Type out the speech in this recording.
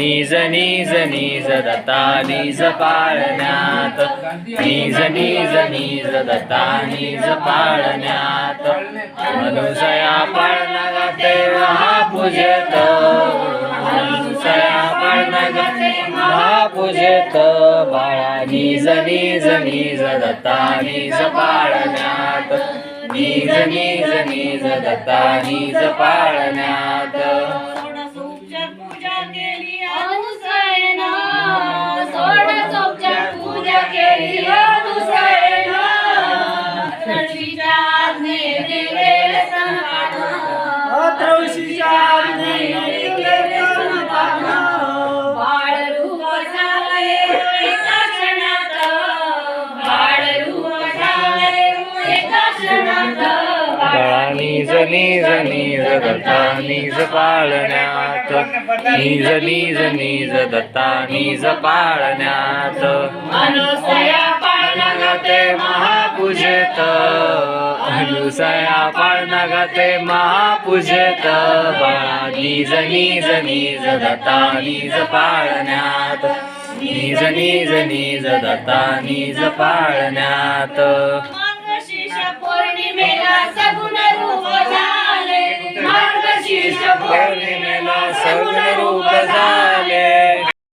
निज निज निज दत्ता निज पाळण्यात. निज निज निज दत्ता निज पाळण्यात. मनुषया पाळणा देवा पूजेत मनुषया पाळणा गाते महापूजेत. बाळा निज निज निज दत्ता निज पाळण्यात. निज निज निज दत्ता निज पाळण्यात. निज निज दत्ता निज पाळण्यात. निज निज निज दत्ता निज पाळण्यात. अनुसया पाळणा महापूजेत. अनुसया पाळणा गाते महापूजेत बाळा निज निज निज दत्ता निज पाळण्यात. निज निज निज दत्ता निज पाळण्यात. पौर्णिमेला सगुण रूप झाले. मार्गशीर्ष पौर्णिमेला